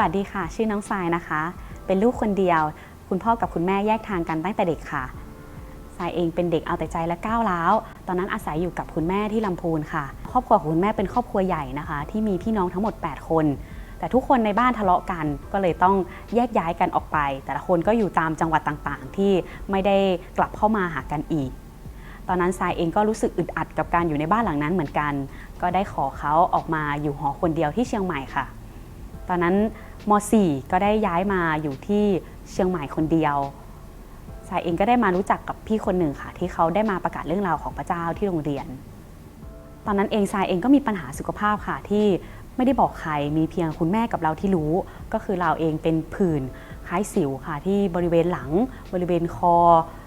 วัสดีค่ะ ชื่อน้องทรายนะคะ เป็นลูกคนเดียว คุณพ่อกับคุณแม่แยกทางกันตั้งแต่เด็กค่ะทรายเองเป็นเด็กเอาแต่ใจและก้าวร้าว ตอนนั้นอาศัยอยู่กับคุณแม่ที่ลำพูนค่ะ ครอบครัวของคุณแม่เป็นครอบครัวใหญ่นะคะ ที่มีพี่น้องทั้งหมด 8 คน แต่ทุกคนในบ้านทะเลาะกัน ก็เลยต้องแยกย้ายกันออกไป แต่ละคนก็อยู่ตามจังหวัดต่างๆ ที่ไม่ได้กลับเข้ามาหากันอีก ตอนนั้นทรายเองก็รู้สึกอึดอัดกับการอยู่ในบ้านหลังนั้นเหมือนกัน ก็ได้ขอเขาออกมาอยู่หอคนเดียวที่เชียงใหม่ค่ะ ตอนนั้นม .4 ก็ได้ย้ายมาอยู่ที่เชียงใหม่คนเดียวสายเองก็ได้มารู้จักกับพี่คนหนึ่งค่ะ ที่เขาได้มาประกาศเรื่องราวของพระเจ้าที่โรงเรียน ตอนนั้นเองทรายเองก็มีปัญหาสุขภาพค่ะที่ไม่ได้บอกใครมีเพียงคุณแม่กับเราที่รู้ ก็คือเราเองเป็นผื่นคล้ายสิวค่ะ ที่บริเวณหลัง บริเวณคอ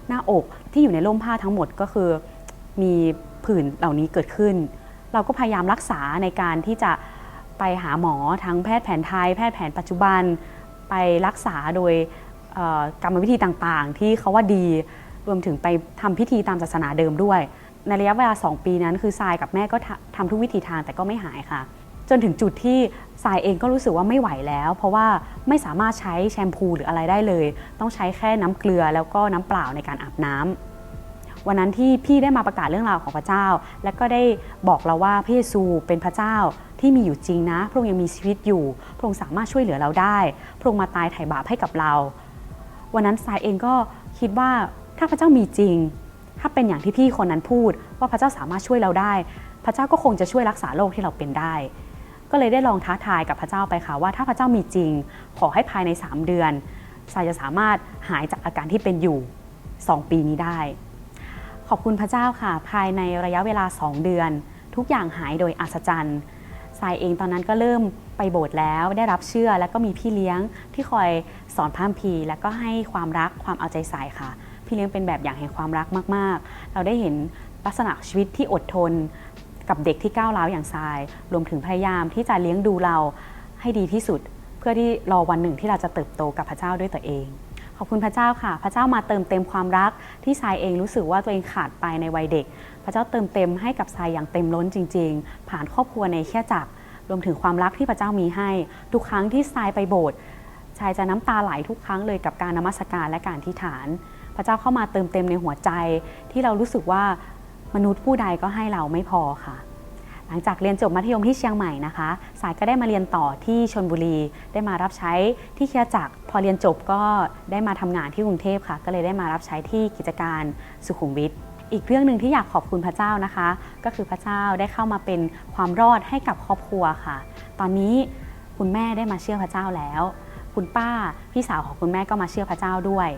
หน้าอกที่อยู่ในร่มผ้าทั้งหมดก็คือมีผื่นเหล่านี้เกิดขึ้น เราก็พยายามรักษาในการที่จะ ไปหาหมอทั้งแพทย์แผนไทย แพทย์แผนปัจจุบันไปรักษาโดยกรรมวิธีต่างๆ ที่เขาว่าดีรวมถึงไปทำพิธีตามศาสนาเดิมด้วย ในระยะเวลา 2 ปีนั้นคือทรายกับแม่ก็ทำทำทุกวิธีทางแต่ก็ไม่หายค่ะ จนถึงจุดที่ทรายเองก็รู้สึกว่าไม่ไหวแล้ว เพราะว่าไม่สามารถใช้แชมพูหรืออะไรได้เลย ต้องใช้แค่น้ำเกลือแล้วก็น้ำเปล่าในการอาบน้ำ วันนั้นที่พี่ได้มาประกาศเรื่องราวของพระเจ้า และก็ได้บอกเราว่าพระเยซูเป็นพระเจ้าที่มีอยู่จริงนะ พระองค์ยังมีชีวิตอยู่ พระองค์สามารถช่วยเหลือเราได้ พระองค์มาตายไถ่บาปให้กับเรา วันนั้นสายเองก็คิดว่าถ้าพระเจ้ามีจริง ถ้าเป็นอย่างที่พี่คนนั้นพูด ว่าพระเจ้าสามารถช่วยเราได้ พระเจ้าก็คงจะช่วยรักษาโรคที่เราเป็นได้ ก็เลยได้ลองท้าทายกับพระเจ้าไปค่ะว่า ถ้าพระเจ้ามีจริง ขอให้ภายใน 3 เดือนสายจะสามารถหายจากอาการที่เป็นอยู่ 2 ปีนี้ได้ ขอบคุณพระเจ้าค่ะ ภายในระยะเวลา 2 เดือน ทุกอย่างหายโดยอัศจรรย์ทรายเองตอนนั้นก็เริ่มไปโบสถ์แล้วได้รับเชื่อแล้วก็มีพี่เลี้ยงที่คอยสอนพระคัมภีแล้วก็ให้ความรักความเอาใจใส่ค่ะ พี่เลี้ยงเป็นแบบอย่างแห่งความรักมาก ๆ เราได้เห็นลักษณะชีวิตที่อดทน กับเด็กที่ก้าวร้าวอย่างทราย รวมถึงพยายามที่จะเลี้ยงดูเราให้ดีที่สุด เพื่อที่รอวันหนึ่งที่เราจะเติบโตกับพระเจ้าด้วยตัวเอง ขอบคุณพระเจ้าค่ะ พระเจ้ามาเติมเต็มความรักที่ทรายเองรู้สึกว่าตัวเองขาดไปในวัยเด็ก พระเจ้าเติมเต็มให้กับทรายอย่างเต็มล้นจริง ๆ ผ่านครอบครัวในแค่จักรรวมถึงความรักที่พระเจ้ามีให้ ทุกครั้งที่ทรายไปโบสถ์ชายจะน้ำตาไหลทุกครั้งเลยกับการนมัสการและการที่ฐาน พระเจ้าเข้ามาเติมเต็มในหัวใจที่เรารู้สึกว่ามนุษย์ผู้ใดก็ให้เราไม่พอค่ะ หลังจากเรียนจบมัธยมที่เชียงใหม่นะคะ สายก็ได้มาเรียนต่อที่ชนบุรี ได้มารับใช้ที่เคริดจักรพอเรียนจบก็ได้มาทำงานที่กรุงเทพค่ะ ก็เลยได้มารับใช้ที่กิจการสุขุมวิทอีกเรื่องหนึ่งที่อยากขอบคุณพระเจ้านะคะ ก็คือพระเจ้าได้เข้ามาเป็นความรอดให้กับครอบครัวค่ะ ตอนนี้คุณแม่ได้มาเชื่อพระเจ้าแล้ว คุณป้าพี่สาวของคุณแม่ก็มาเชื่อพระเจ้าด้วย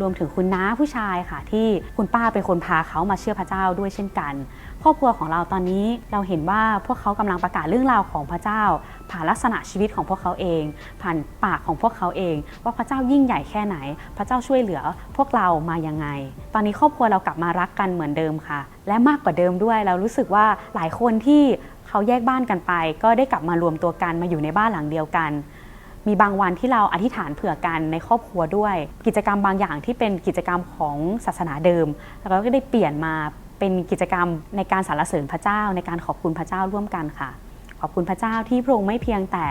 รวมถึงคุณน้าผู้ชายค่ะ ที่คุณป้าเป็นคนพาเขามาเชื่อพระเจ้าด้วยเช่นกัน ครอบครัวของเราตอนนี้เราเห็นว่าพวกเขากำลังประกาศเรื่องราวของพระเจ้า ผ่านลักษณะชีวิตของพวกเขาเอง ผ่านปากของพวกเขาเอง ว่าพระเจ้ายิ่งใหญ่แค่ไหน พระเจ้าช่วยเหลือพวกเรามายังไง ตอนนี้ครอบครัวเรากลับมารักกันเหมือนเดิมค่ะ และมากกว่าเดิมด้วยเรารู้สึกว่าหลายคนที่เขาแยกบ้านกันไป ก็ได้กลับมารวมตัวกันมาอยู่ในบ้านหลังเดียวกัน มีบางวันที่เราอธิษฐานเผื่อกันในครอบครัวด้วย กิจกรรมบางอย่างที่เป็นกิจกรรมของศาสนาเดิมแล้วเราก็ได้เปลี่ยนมาเป็นกิจกรรมในการสรรเสริญพระเจ้า ในการขอบคุณพระเจ้าร่วมกันค่ะ ขอบคุณพระเจ้าที่พระองค์ไม่เพียงแต่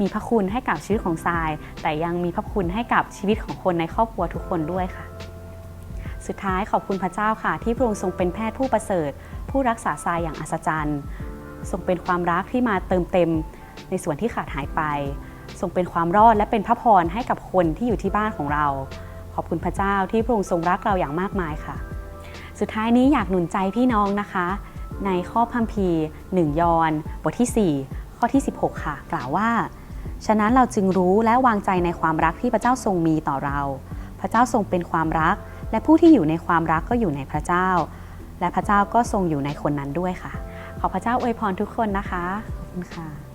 มีพระคุณให้กับชีวิตของทราย แต่ยังมีพระคุณให้กับชีวิตของคนในครอบครัวทุกคนด้วยค่ะ สุดท้ายขอบคุณพระเจ้าค่ะ ที่พระองค์ทรงเป็นแพทย์ผู้ประเสริฐ ผู้รักษาทรายอย่างอัศจรรย์ทรงเป็นความรักที่มาเติมเต็มในส่วนที่ขาดหายไป ทรงเป็นความรอดและเป็นพระพรให้กับคนที่อยู่ที่บ้านของเรา ขอบคุณพระเจ้าที่พระองค์ทรงรักเราอย่างมากมายค่ะ สุดท้ายนี้อยากหนุนใจพี่น้องนะคะ ในข้อพัมพีร์1ยอห์นบทที่ 4 ข้อที่ 16 ค่ะ กล่าวว่า ฉะนั้นเราจึงรู้และวางใจในความรักที่พระเจ้าทรงมีต่อเรา พระเจ้าทรงเป็นความรัก และผู้ที่อยู่ในความรักก็อยู่ในพระเจ้า และพระเจ้าก็ทรงอยู่ในคนนั้นด้วยค่ะ ขอพระเจ้าอวยพรทุกคนนะคะขอบคุณค่ะ